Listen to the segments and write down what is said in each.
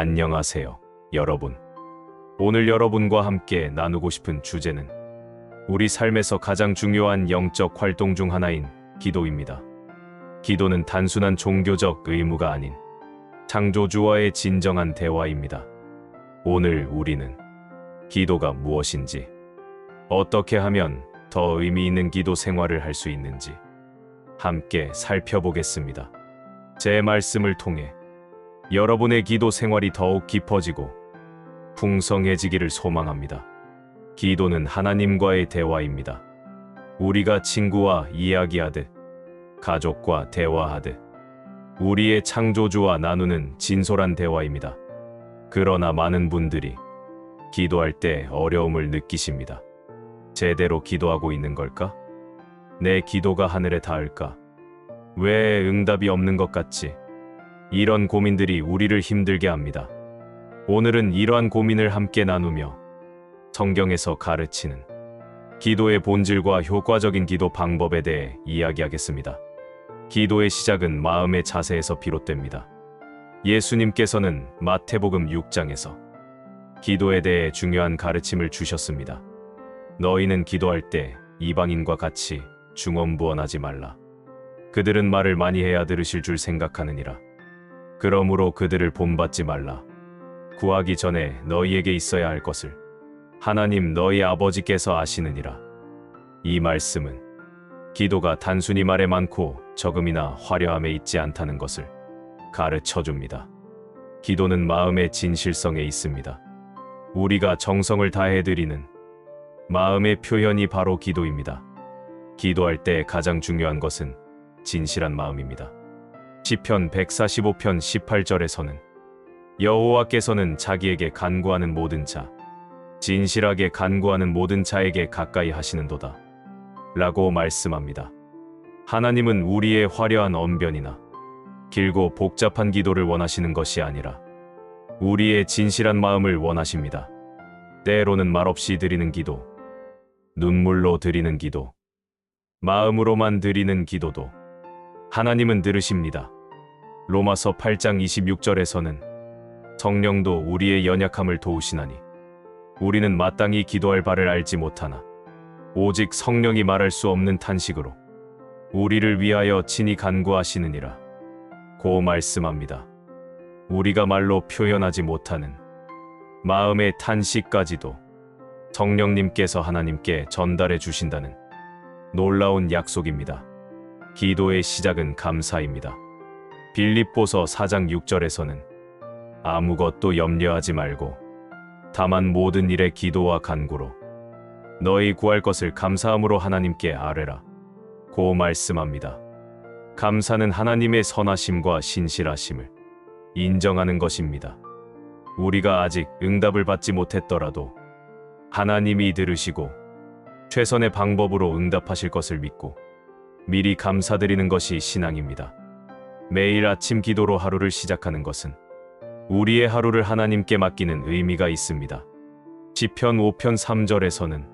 안녕하세요, 여러분. 오늘 여러분과 함께 나누고 싶은 주제는 우리 삶에서 가장 중요한 영적 활동 중 하나인 기도입니다. 기도는 단순한 종교적 의무가 아닌 창조주와의 진정한 대화입니다. 오늘 우리는 기도가 무엇인지, 어떻게 하면 더 의미 있는 기도 생활을 할 수 있는지 함께 살펴보겠습니다. 제 말씀을 통해 여러분의 기도 생활이 더욱 깊어지고 풍성해지기를 소망합니다. 기도는 하나님과의 대화입니다. 우리가 친구와 이야기하듯, 가족과 대화하듯, 우리의 창조주와 나누는 진솔한 대화입니다. 그러나 많은 분들이 기도할 때 어려움을 느끼십니다. 제대로 기도하고 있는 걸까? 내 기도가 하늘에 닿을까? 왜 응답이 없는 것 같지? 이런 고민들이 우리를 힘들게 합니다. 오늘은 이러한 고민을 함께 나누며 성경에서 가르치는 기도의 본질과 효과적인 기도 방법에 대해 이야기하겠습니다. 기도의 시작은 마음의 자세에서 비롯됩니다. 예수님께서는 마태복음 6장에서 기도에 대해 중요한 가르침을 주셨습니다. 너희는 기도할 때 이방인과 같이 중언부언하지 말라. 그들은 말을 많이 해야 들으실 줄 생각하느니라. 그러므로 그들을 본받지 말라. 구하기 전에 너희에게 있어야 할 것을 하나님 너희 아버지께서 아시느니라. 이 말씀은 기도가 단순히 말에 많고 적음이나 화려함에 있지 않다는 것을 가르쳐 줍니다. 기도는 마음의 진실성에 있습니다. 우리가 정성을 다해 드리는 마음의 표현이 바로 기도입니다. 기도할 때 가장 중요한 것은 진실한 마음입니다. 시편 145편 18절에서는 여호와께서는 자기에게 간구하는 모든 자, 진실하게 간구하는 모든 자에게 가까이 하시는도다. 라고 말씀합니다. 하나님은 우리의 화려한 언변이나 길고 복잡한 기도를 원하시는 것이 아니라 우리의 진실한 마음을 원하십니다. 때로는 말없이 드리는 기도, 눈물로 드리는 기도, 마음으로만 드리는 기도도 하나님은 들으십니다. 로마서 8장 26절에서는 성령도 우리의 연약함을 도우시나니 우리는 마땅히 기도할 바를 알지 못하나 오직 성령이 말할 수 없는 탄식으로 우리를 위하여 친히 간구하시느니라 고 말씀합니다. 우리가 말로 표현하지 못하는 마음의 탄식까지도 성령님께서 하나님께 전달해 주신다는 놀라운 약속입니다. 기도의 시작은 감사입니다. 빌립보서 4장 6절에서는 아무것도 염려하지 말고 다만 모든 일에 기도와 간구로 너희 구할 것을 감사함으로 하나님께 아뢰라 고 말씀합니다. 감사는 하나님의 선하심과 신실하심을 인정하는 것입니다. 우리가 아직 응답을 받지 못했더라도 하나님이 들으시고 최선의 방법으로 응답하실 것을 믿고 미리 감사드리는 것이 신앙입니다. 매일 아침 기도로 하루를 시작하는 것은 우리의 하루를 하나님께 맡기는 의미가 있습니다. 시편 5편 3절에서는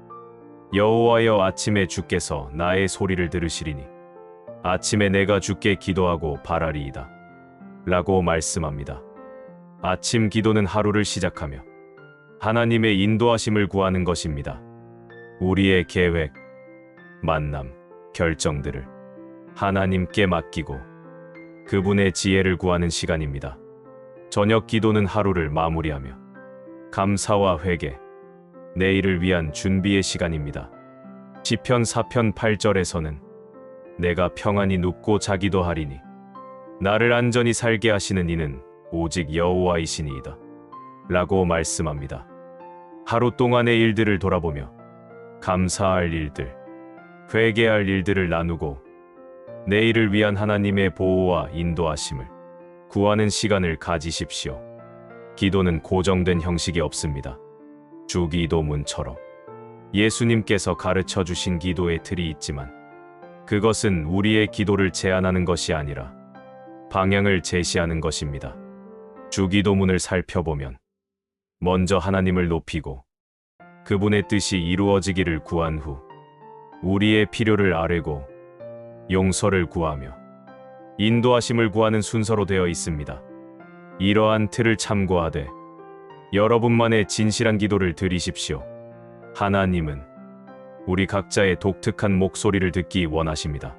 여호와여 아침에 주께서 나의 소리를 들으시리니 아침에 내가 주께 기도하고 바라리이다. 라고 말씀합니다. 아침 기도는 하루를 시작하며 하나님의 인도하심을 구하는 것입니다. 우리의 계획, 만남, 결정들을 하나님께 맡기고 그분의 지혜를 구하는 시간입니다. 저녁 기도는 하루를 마무리하며 감사와 회개, 내일을 위한 준비의 시간입니다. 시편 4편 8절에서는 내가 평안히 눕고 자기도 하리니 나를 안전히 살게 하시는 이는 오직 여호와이시니이다. 라고 말씀합니다. 하루 동안의 일들을 돌아보며 감사할 일들, 회개할 일들을 나누고 내일을 위한 하나님의 보호와 인도하심을 구하는 시간을 가지십시오. 기도는 고정된 형식이 없습니다. 주기도문처럼 예수님께서 가르쳐 주신 기도의 틀이 있지만 그것은 우리의 기도를 제한하는 것이 아니라 방향을 제시하는 것입니다. 주기도문을 살펴보면 먼저 하나님을 높이고 그분의 뜻이 이루어지기를 구한 후 우리의 필요를 아뢰고 용서를 구하며 인도하심을 구하는 순서로 되어 있습니다. 이러한 틀을 참고하되 여러분만의 진실한 기도를 드리십시오. 하나님은 우리 각자의 독특한 목소리를 듣기 원하십니다.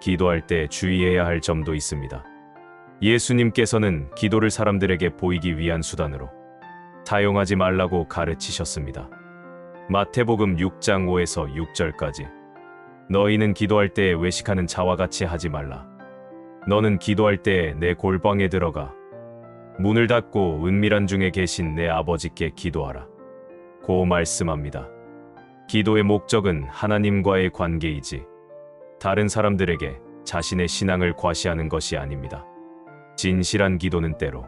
기도할 때 주의해야 할 점도 있습니다. 예수님께서는 기도를 사람들에게 보이기 위한 수단으로 사용하지 말라고 가르치셨습니다. 마태복음 6장 5에서 6절까지 너희는 기도할 때에 외식하는 자와 같이 하지 말라. 너는 기도할 때에 내 골방에 들어가 문을 닫고 은밀한 중에 계신 내 아버지께 기도하라. 고 말씀합니다. 기도의 목적은 하나님과의 관계이지 다른 사람들에게 자신의 신앙을 과시하는 것이 아닙니다. 진실한 기도는 때로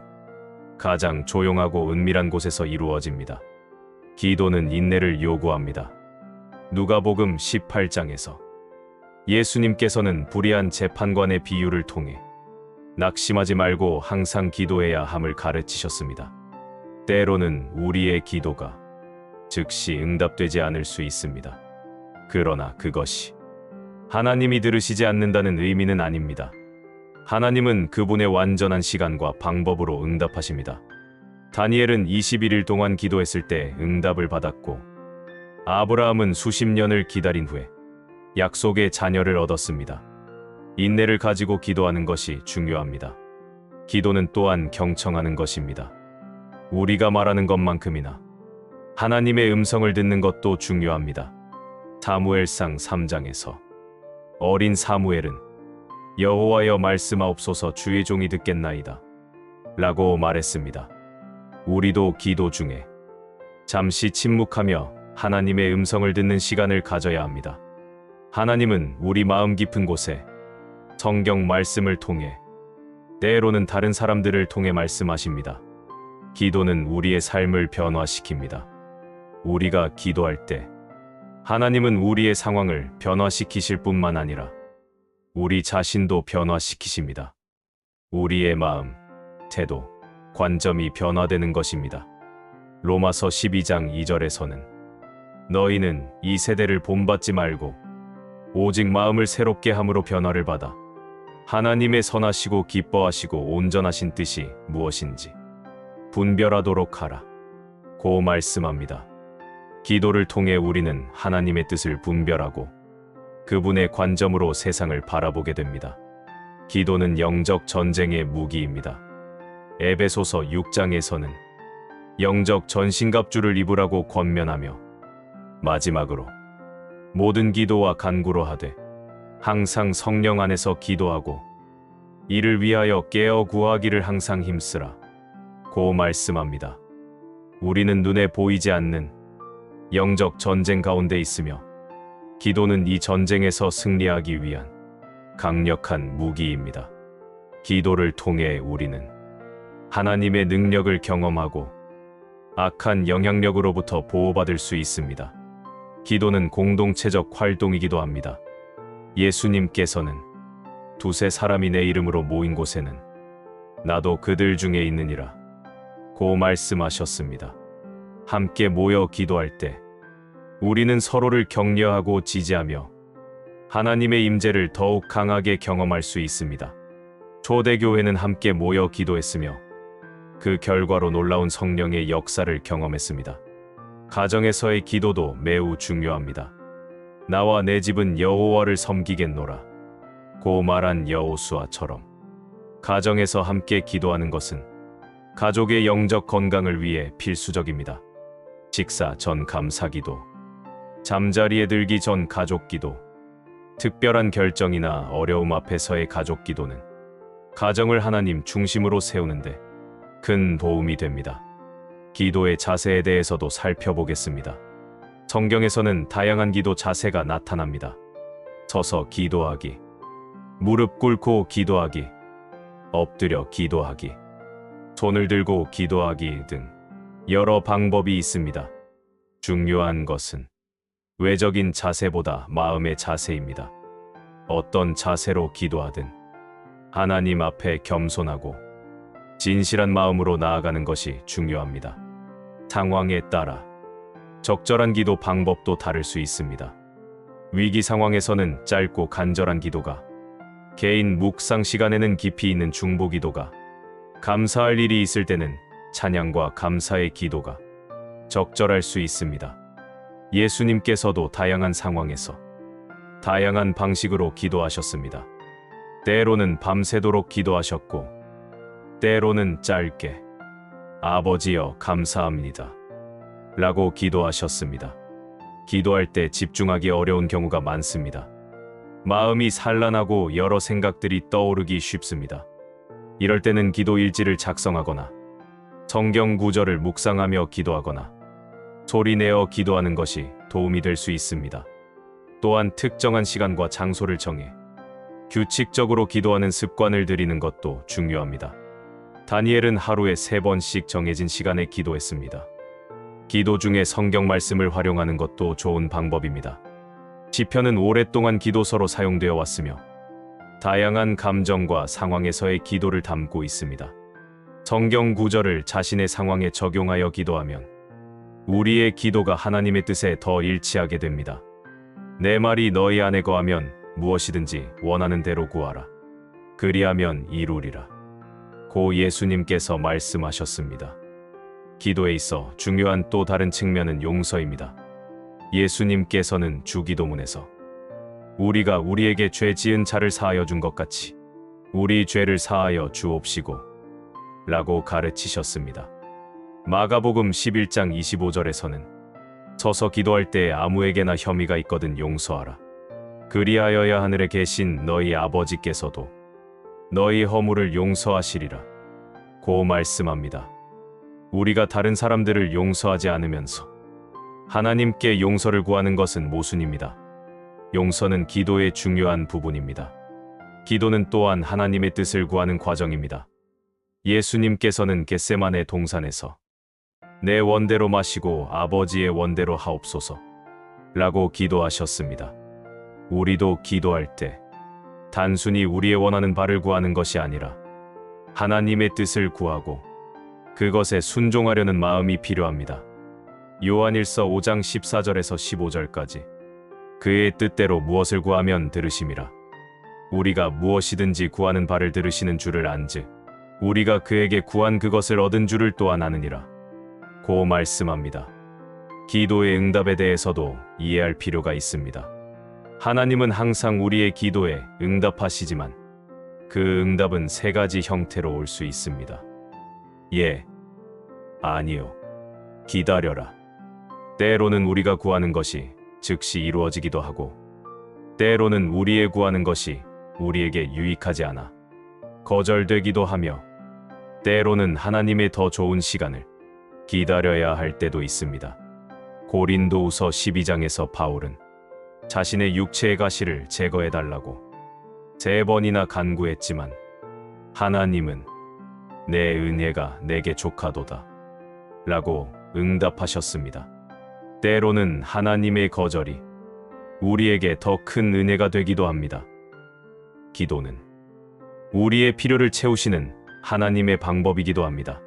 가장 조용하고 은밀한 곳에서 이루어집니다. 기도는 인내를 요구합니다. 누가복음 18장에서 예수님께서는 불의한 재판관의 비유를 통해 낙심하지 말고 항상 기도해야 함을 가르치셨습니다. 때로는 우리의 기도가 즉시 응답되지 않을 수 있습니다. 그러나 그것이 하나님이 들으시지 않는다는 의미는 아닙니다. 하나님은 그분의 완전한 시간과 방법으로 응답하십니다. 다니엘은 21일 동안 기도했을 때 응답을 받았고 아브라함은 수십 년을 기다린 후에 약속의 자녀를 얻었습니다. 인내를 가지고 기도하는 것이 중요합니다. 기도는 또한 경청하는 것입니다. 우리가 말하는 것만큼이나 하나님의 음성을 듣는 것도 중요합니다. 사무엘상 3장에서 어린 사무엘은 여호와여 말씀하옵소서 주의 종이 듣겠나이다. 라고 말했습니다. 우리도 기도 중에 잠시 침묵하며 하나님의 음성을 듣는 시간을 가져야 합니다. 하나님은 우리 마음 깊은 곳에 성경 말씀을 통해 때로는 다른 사람들을 통해 말씀하십니다. 기도는 우리의 삶을 변화시킵니다. 우리가 기도할 때 하나님은 우리의 상황을 변화시키실 뿐만 아니라 우리 자신도 변화시키십니다. 우리의 마음, 태도, 관점이 변화되는 것입니다. 로마서 12장 2절에서는 너희는 이 세대를 본받지 말고 오직 마음을 새롭게 함으로 변화를 받아 하나님의 선하시고 기뻐하시고 온전하신 뜻이 무엇인지 분별하도록 하라. 고 말씀합니다. 기도를 통해 우리는 하나님의 뜻을 분별하고 그분의 관점으로 세상을 바라보게 됩니다. 기도는 영적 전쟁의 무기입니다. 에베소서 6장에서는 영적 전신갑주를 입으라고 권면하며 마지막으로 모든 기도와 간구로 하되 항상 성령 안에서 기도하고 이를 위하여 깨어 구하기를 항상 힘쓰라. 고 말씀합니다. 우리는 눈에 보이지 않는 영적 전쟁 가운데 있으며 기도는 이 전쟁에서 승리하기 위한 강력한 무기입니다. 기도를 통해 우리는 하나님의 능력을 경험하고 악한 영향력으로부터 보호받을 수 있습니다. 기도는 공동체적 활동이기도 합니다. 예수님께서는 두세 사람이 내 이름으로 모인 곳에는 나도 그들 중에 있느니라 고 말씀하셨습니다. 함께 모여 기도할 때 우리는 서로를 격려하고 지지하며 하나님의 임재를 더욱 강하게 경험할 수 있습니다. 초대교회는 함께 모여 기도했으며 그 결과로 놀라운 성령의 역사를 경험했습니다. 가정에서의 기도도 매우 중요합니다. 나와 내 집은 여호와를 섬기겠노라. 고 말한 여호수아처럼 가정에서 함께 기도하는 것은 가족의 영적 건강을 위해 필수적입니다. 식사 전 감사기도, 잠자리에 들기 전 가족기도, 특별한 결정이나 어려움 앞에서의 가족기도는 가정을 하나님 중심으로 세우는데 큰 도움이 됩니다. 기도의 자세에 대해서도 살펴보겠습니다. 성경에서는 다양한 기도 자세가 나타납니다. 서서 기도하기, 무릎 꿇고 기도하기, 엎드려 기도하기, 손을 들고 기도하기 등 여러 방법이 있습니다. 중요한 것은 외적인 자세보다 마음의 자세입니다. 어떤 자세로 기도하든 하나님 앞에 겸손하고 진실한 마음으로 나아가는 것이 중요합니다. 상황에 따라 적절한 기도 방법도 다를 수 있습니다. 위기 상황에서는 짧고 간절한 기도가, 개인 묵상 시간에는 깊이 있는 중보 기도가, 감사할 일이 있을 때는 찬양과 감사의 기도가 적절할 수 있습니다. 예수님께서도 다양한 상황에서 다양한 방식으로 기도하셨습니다. 때로는 밤새도록 기도하셨고, 때로는 짧게 아버지여 감사합니다. 라고 기도하셨습니다. 기도할 때 집중하기 어려운 경우가 많습니다. 마음이 산란하고 여러 생각들이 떠오르기 쉽습니다. 이럴 때는 기도 일지를 작성하거나 성경 구절을 묵상하며 기도하거나 소리 내어 기도하는 것이 도움이 될 수 있습니다. 또한 특정한 시간과 장소를 정해 규칙적으로 기도하는 습관을 들이는 것도 중요합니다. 다니엘은 하루에 세 번씩 정해진 시간에 기도했습니다. 기도 중에 성경 말씀을 활용하는 것도 좋은 방법입니다. 시편은 오랫동안 기도서로 사용되어 왔으며 다양한 감정과 상황에서의 기도를 담고 있습니다. 성경 구절을 자신의 상황에 적용하여 기도하면 우리의 기도가 하나님의 뜻에 더 일치하게 됩니다. 내 말이 너희 안에 거하면 무엇이든지 원하는 대로 구하라. 그리하면 이루리라. 고 예수님께서 말씀하셨습니다. 기도에 있어 중요한 또 다른 측면은 용서입니다. 예수님께서는 주기도문에서 우리가 우리에게 죄 지은 자를 사하여 준 것 같이 우리 죄를 사하여 주옵시고 라고 가르치셨습니다. 마가복음 11장 25절에서는 서서 기도할 때 아무에게나 혐의가 있거든 용서하라. 그리하여야 하늘에 계신 너희 아버지께서도 너희 허물을 용서하시리라. 고 말씀합니다. 우리가 다른 사람들을 용서하지 않으면서 하나님께 용서를 구하는 것은 모순입니다. 용서는 기도의 중요한 부분입니다. 기도는 또한 하나님의 뜻을 구하는 과정입니다. 예수님께서는 겟세만의 동산에서 내 원대로 마시고 아버지의 원대로 하옵소서 라고 기도하셨습니다. 우리도 기도할 때 단순히 우리의 원하는 바를 구하는 것이 아니라 하나님의 뜻을 구하고 그것에 순종하려는 마음이 필요합니다. 요한일서 5장 14절에서 15절까지 그의 뜻대로 무엇을 구하면 들으심이라. 우리가 무엇이든지 구하는 바를 들으시는 줄을 안즉 우리가 그에게 구한 그것을 얻은 줄을 또한 아느니라. 고 말씀합니다. 기도의 응답에 대해서도 이해할 필요가 있습니다. 하나님은 항상 우리의 기도에 응답하시지만 그 응답은 세 가지 형태로 올 수 있습니다. 예, 아니요, 기다려라. 때로는 우리가 구하는 것이 즉시 이루어지기도 하고, 때로는 우리의 구하는 것이 우리에게 유익하지 않아 거절되기도 하며, 때로는 하나님의 더 좋은 시간을 기다려야 할 때도 있습니다. 고린도우서 12장에서 바울은 자신의 육체의 가시를 제거해 달라고 세 번이나 간구했지만 하나님은 내 은혜가 내게 족하도다 라고 응답하셨습니다. 때로는 하나님의 거절이 우리에게 더 큰 은혜가 되기도 합니다. 기도는 우리의 필요를 채우시는 하나님의 방법이기도 합니다.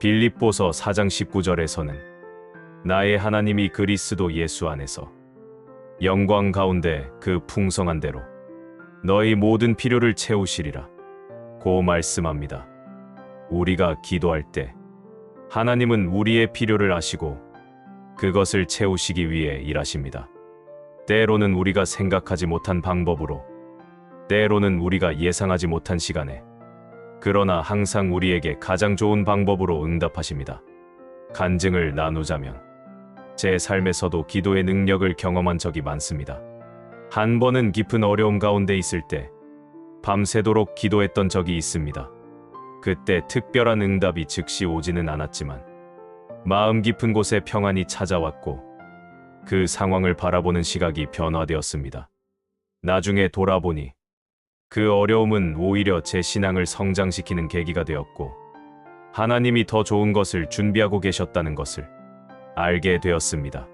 빌립보서 4장 19절에서는 나의 하나님이 그리스도 예수 안에서 영광 가운데 그 풍성한 대로 너희 모든 필요를 채우시리라. 고 말씀합니다. 우리가 기도할 때 하나님은 우리의 필요를 아시고 그것을 채우시기 위해 일하십니다. 때로는 우리가 생각하지 못한 방법으로, 때로는 우리가 예상하지 못한 시간에, 그러나 항상 우리에게 가장 좋은 방법으로 응답하십니다. 간증을 나누자면, 제 삶에서도 기도의 능력을 경험한 적이 많습니다. 한 번은 깊은 어려움 가운데 있을 때, 밤새도록 기도했던 적이 있습니다. 그때 특별한 응답이 즉시 오지는 않았지만 마음 깊은 곳에 평안이 찾아왔고 그 상황을 바라보는 시각이 변화되었습니다. 나중에 돌아보니 그 어려움은 오히려 제 신앙을 성장시키는 계기가 되었고 하나님이 더 좋은 것을 준비하고 계셨다는 것을 알게 되었습니다.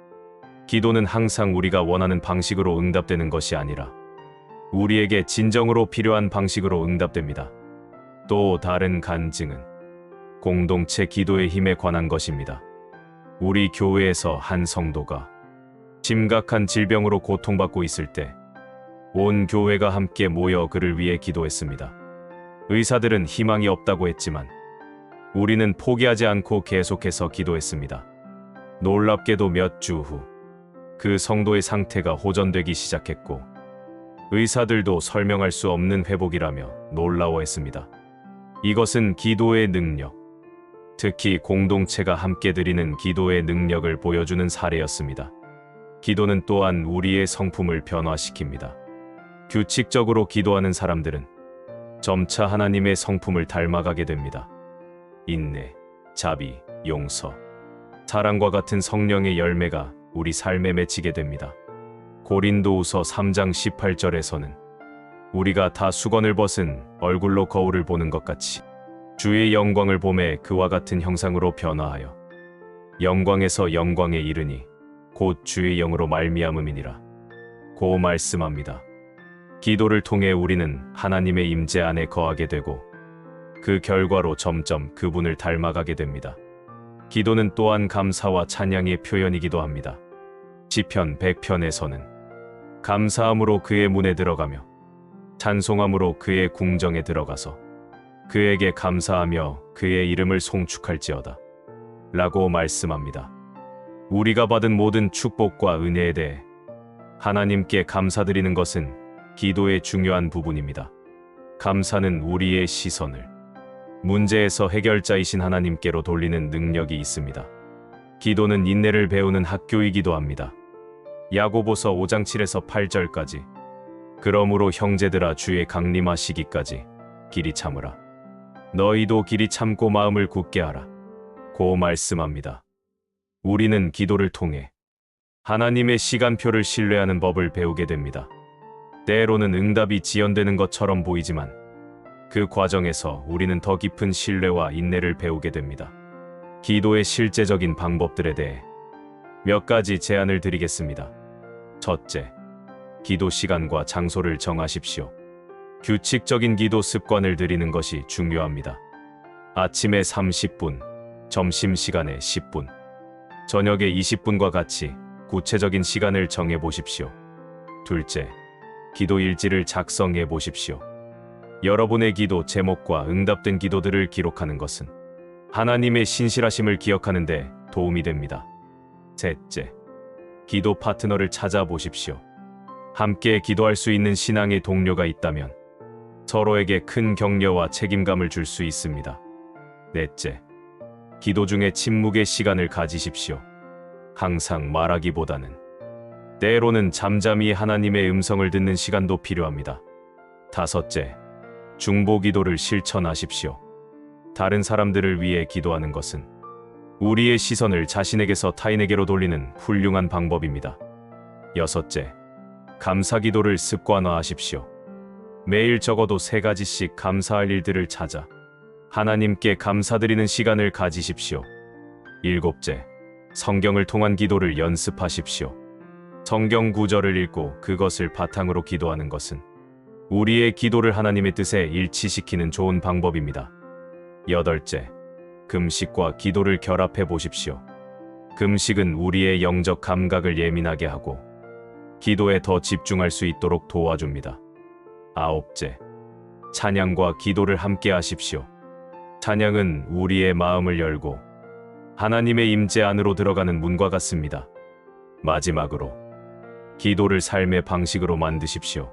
기도는 항상 우리가 원하는 방식으로 응답되는 것이 아니라 우리에게 진정으로 필요한 방식으로 응답됩니다. 또 다른 간증은 공동체 기도의 힘에 관한 것입니다. 우리 교회에서 한 성도가 심각한 질병으로 고통받고 있을 때 온 교회가 함께 모여 그를 위해 기도했습니다. 의사들은 희망이 없다고 했지만 우리는 포기하지 않고 계속해서 기도했습니다. 놀랍게도 몇 주 후, 그 성도의 상태가 호전되기 시작했고, 의사들도 설명할 수 없는 회복이라며 놀라워했습니다. 이것은 기도의 능력, 특히 공동체가 함께 드리는 기도의 능력을 보여주는 사례였습니다. 기도는 또한 우리의 성품을 변화시킵니다. 규칙적으로 기도하는 사람들은 점차 하나님의 성품을 닮아가게 됩니다. 인내, 자비, 용서, 사랑과 같은 성령의 열매가 우리 삶에 맺히게 됩니다. 고린도후서 3장 18절에서는 우리가 다 수건을 벗은 얼굴로 거울을 보는 것 같이 주의 영광을 봄에 그와 같은 형상으로 변화하여 영광에서 영광에 이르니 곧 주의 영으로 말미암음이니라. 고 말씀합니다. 기도를 통해 우리는 하나님의 임재 안에 거하게 되고 그 결과로 점점 그분을 닮아가게 됩니다. 기도는 또한 감사와 찬양의 표현이기도 합니다. 시편 100편에서는 감사함으로 그의 문에 들어가며 찬송함으로 그의 궁정에 들어가서 그에게 감사하며 그의 이름을 송축할지어다. 라고 말씀합니다. 우리가 받은 모든 축복과 은혜에 대해 하나님께 감사드리는 것은 기도의 중요한 부분입니다. 감사는 우리의 시선을 문제에서 해결자이신 하나님께로 돌리는 능력이 있습니다. 기도는 인내를 배우는 학교이기도 합니다. 야고보서 5장 7에서 8절까지 그러므로 형제들아 주의 강림하시기까지 길이 참으라. 너희도 길이 참고 마음을 굳게 하라. 고 말씀합니다. 우리는 기도를 통해 하나님의 시간표를 신뢰하는 법을 배우게 됩니다. 때로는 응답이 지연되는 것처럼 보이지만 그 과정에서 우리는 더 깊은 신뢰와 인내를 배우게 됩니다. 기도의 실제적인 방법들에 대해 몇 가지 제안을 드리겠습니다. 첫째, 기도 시간과 장소를 정하십시오. 규칙적인 기도 습관을 들이는 것이 중요합니다. 아침에 30분, 점심시간에 10분, 저녁에 20분과 같이 구체적인 시간을 정해 보십시오. 둘째, 기도 일지를 작성해 보십시오. 여러분의 기도 제목과 응답된 기도들을 기록하는 것은 하나님의 신실하심을 기억하는 데 도움이 됩니다. 셋째, 기도 파트너를 찾아보십시오. 함께 기도할 수 있는 신앙의 동료가 있다면 서로에게 큰 격려와 책임감을 줄 수 있습니다. 넷째, 기도 중에 침묵의 시간을 가지십시오. 항상 말하기보다는 때로는 잠잠히 하나님의 음성을 듣는 시간도 필요합니다. 다섯째, 중보 기도를 실천하십시오. 다른 사람들을 위해 기도하는 것은 우리의 시선을 자신에게서 타인에게로 돌리는 훌륭한 방법입니다. 여섯째, 감사 기도를 습관화하십시오. 매일 적어도 세 가지씩 감사할 일들을 찾아 하나님께 감사드리는 시간을 가지십시오. 일곱째, 성경을 통한 기도를 연습하십시오. 성경 구절을 읽고 그것을 바탕으로 기도하는 것은 우리의 기도를 하나님의 뜻에 일치시키는 좋은 방법입니다. 여덟째, 금식과 기도를 결합해 보십시오. 금식은 우리의 영적 감각을 예민하게 하고 기도에 더 집중할 수 있도록 도와줍니다. 아홉째, 찬양과 기도를 함께 하십시오. 찬양은 우리의 마음을 열고 하나님의 임재 안으로 들어가는 문과 같습니다. 마지막으로 기도를 삶의 방식으로 만드십시오.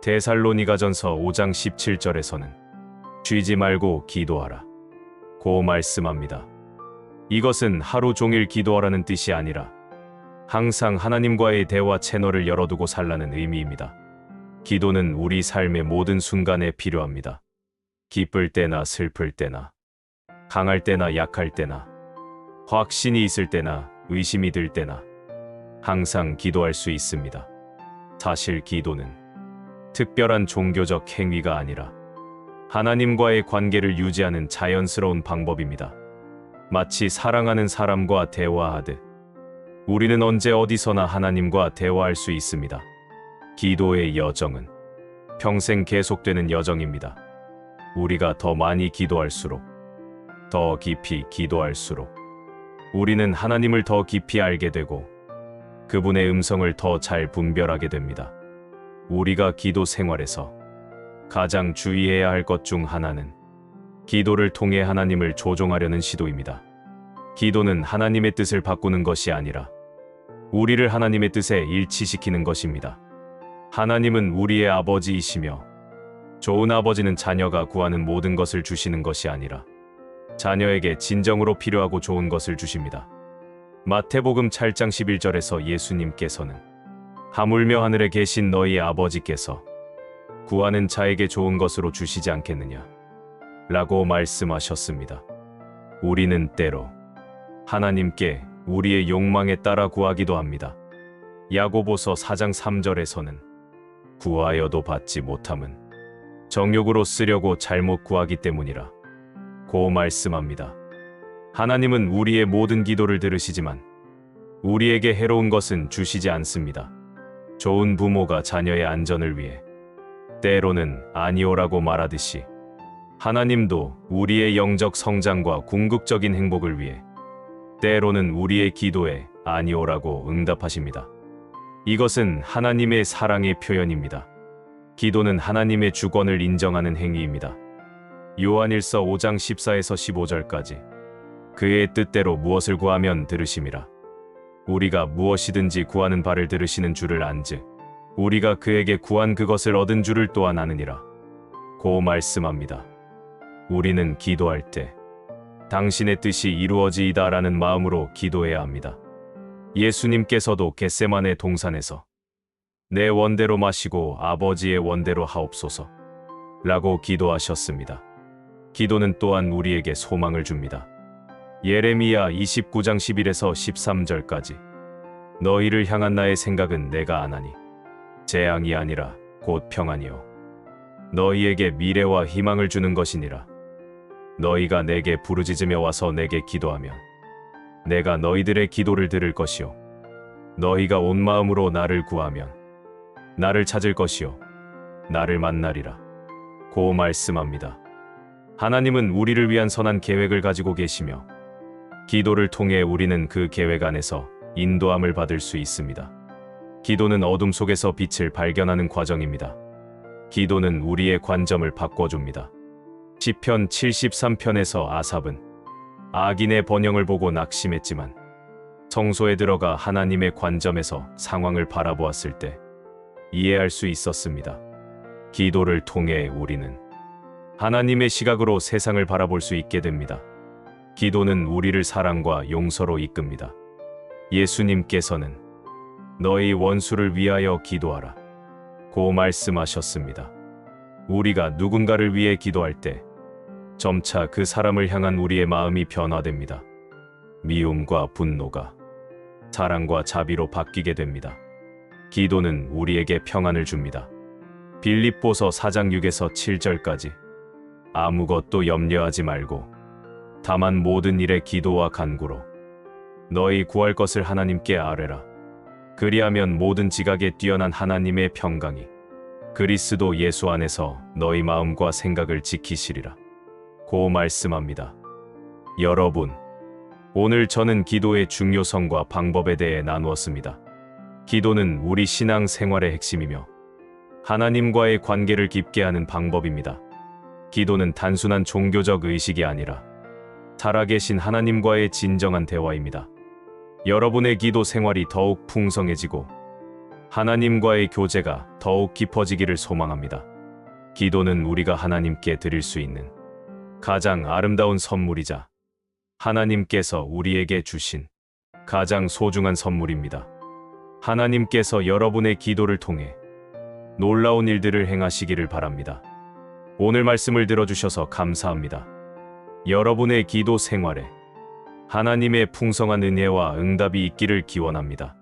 데살로니가전서 5장 17절에서는 쉬지 말고 기도하라. 고 말씀합니다. 이것은 하루 종일 기도하라는 뜻이 아니라 항상 하나님과의 대화 채널을 열어두고 살라는 의미입니다. 기도는 우리 삶의 모든 순간에 필요합니다. 기쁠 때나 슬플 때나, 강할 때나 약할 때나, 확신이 있을 때나 의심이 들 때나, 항상 기도할 수 있습니다. 사실 기도는 특별한 종교적 행위가 아니라 하나님과의 관계를 유지하는 자연스러운 방법입니다. 마치 사랑하는 사람과 대화하듯 우리는 언제 어디서나 하나님과 대화할 수 있습니다. 기도의 여정은 평생 계속되는 여정입니다. 우리가 더 많이 기도할수록, 더 깊이 기도할수록, 우리는 하나님을 더 깊이 알게 되고, 그분의 음성을 더 잘 분별하게 됩니다. 우리가 기도 생활에서 가장 주의해야 할 것 중 하나는 기도를 통해 하나님을 조종하려는 시도입니다. 기도는 하나님의 뜻을 바꾸는 것이 아니라 우리를 하나님의 뜻에 일치시키는 것입니다. 하나님은 우리의 아버지이시며 좋은 아버지는 자녀가 구하는 모든 것을 주시는 것이 아니라 자녀에게 진정으로 필요하고 좋은 것을 주십니다. 마태복음 8장 11절에서 예수님께서는 하물며 하늘에 계신 너희 아버지께서 구하는 자에게 좋은 것으로 주시지 않겠느냐 라고 말씀하셨습니다. 우리는 때로 하나님께 우리의 욕망에 따라 구하기도 합니다. 야고보서 4장 3절에서는 구하여도 받지 못함은 정욕으로 쓰려고 잘못 구하기 때문이라 고 말씀합니다. 하나님은 우리의 모든 기도를 들으시지만 우리에게 해로운 것은 주시지 않습니다. 좋은 부모가 자녀의 안전을 위해 때로는 아니오라고 말하듯이 하나님도 우리의 영적 성장과 궁극적인 행복을 위해 때로는 우리의 기도에 아니오라고 응답하십니다. 이것은 하나님의 사랑의 표현입니다. 기도는 하나님의 주권을 인정하는 행위입니다. 요한일서 5장 14에서 15절까지 그의 뜻대로 무엇을 구하면 들으심이라. 우리가 무엇이든지 구하는 바를 들으시는 줄을 안즉 우리가 그에게 구한 그것을 얻은 줄을 또한 아느니라. 고 말씀합니다. 우리는 기도할 때 당신의 뜻이 이루어지이다 라는 마음으로 기도해야 합니다. 예수님께서도 겟세만의 동산에서 내 원대로 마시고 아버지의 원대로 하옵소서 라고 기도하셨습니다. 기도는 또한 우리에게 소망을 줍니다. 예레미야 29장 11에서 13절까지. 너희를 향한 나의 생각은 내가 아나니 재앙이 아니라 곧 평안이요. 너희에게 미래와 희망을 주는 것이니라. 너희가 내게 부르짖으며 와서 내게 기도하면 내가 너희들의 기도를 들을 것이요. 너희가 온 마음으로 나를 구하면 나를 찾을 것이요. 나를 만나리라. 고 말씀합니다. 하나님은 우리를 위한 선한 계획을 가지고 계시며 기도를 통해 우리는 그 계획 안에서 인도함을 받을 수 있습니다. 기도는 어둠 속에서 빛을 발견하는 과정입니다. 기도는 우리의 관점을 바꿔줍니다. 시편 73편에서 아삽은 악인의 번영을 보고 낙심했지만 성소에 들어가 하나님의 관점에서 상황을 바라보았을 때 이해할 수 있었습니다. 기도를 통해 우리는 하나님의 시각으로 세상을 바라볼 수 있게 됩니다. 기도는 우리를 사랑과 용서로 이끕니다. 예수님께서는 너희 원수를 위하여 기도하라. 고 말씀하셨습니다. 우리가 누군가를 위해 기도할 때 점차 그 사람을 향한 우리의 마음이 변화됩니다. 미움과 분노가 사랑과 자비로 바뀌게 됩니다. 기도는 우리에게 평안을 줍니다. 빌립보서 4장 6에서 7절까지 아무것도 염려하지 말고 다만 모든 일에 기도와 간구로 너희 구할 것을 하나님께 아뢰라. 그리하면 모든 지각에 뛰어난 하나님의 평강이 그리스도 예수 안에서 너희 마음과 생각을 지키시리라. 고 말씀합니다. 여러분, 오늘 저는 기도의 중요성과 방법에 대해 나누었습니다. 기도는 우리 신앙 생활의 핵심이며 하나님과의 관계를 깊게 하는 방법입니다. 기도는 단순한 종교적 의식이 아니라 살아계신 하나님과의 진정한 대화입니다. 여러분의 기도 생활이 더욱 풍성해지고 하나님과의 교제가 더욱 깊어지기를 소망합니다. 기도는 우리가 하나님께 드릴 수 있는 가장 아름다운 선물이자 하나님께서 우리에게 주신 가장 소중한 선물입니다. 하나님께서 여러분의 기도를 통해 놀라운 일들을 행하시기를 바랍니다. 오늘 말씀을 들어주셔서 감사합니다. 여러분의 기도 생활에 하나님의 풍성한 은혜와 응답이 있기를 기원합니다.